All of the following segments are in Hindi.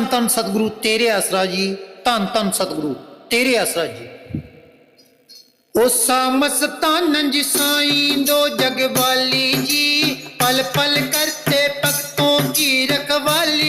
ਧੰਨ ਧੰਨ ਸਤਿਗੁਰੂ ਤੇਰੇ ਆਸਰਾ ਜੀ ਧੰਨ ਧੰਨ ਸਤਿਗੁਰੂ ਤੇਰੇ ਆਸਰਾ ਜੀ ਉਸਾ ਮਸਤਾਨੰ ਜੀ ਸਾਈਂ ਦੋ ਜਗ ਵਾਲੀ ਜੀ ਪਲ ਪਲ ਕਰਤੇ ਭਗਤੋਂ ਕੀ ਰਖਵਾਲੀ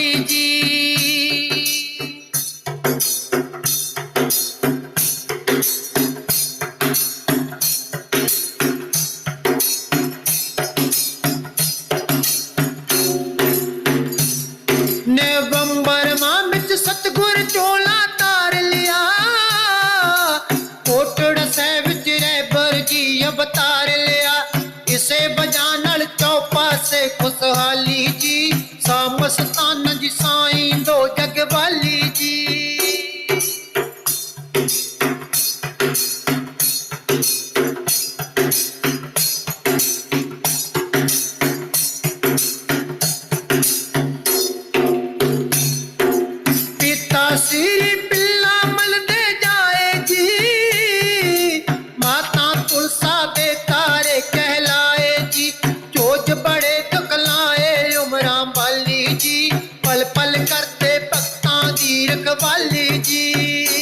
से बजानल चौपासे खुशहाली जी। साम सतान जी साई दो जगवाली जी। पिता श्री पिल्ला ਕਰਦੇ ਭਗਤਾਂ ਦੀ ਰਖਵਾਲੀ ਜੀ।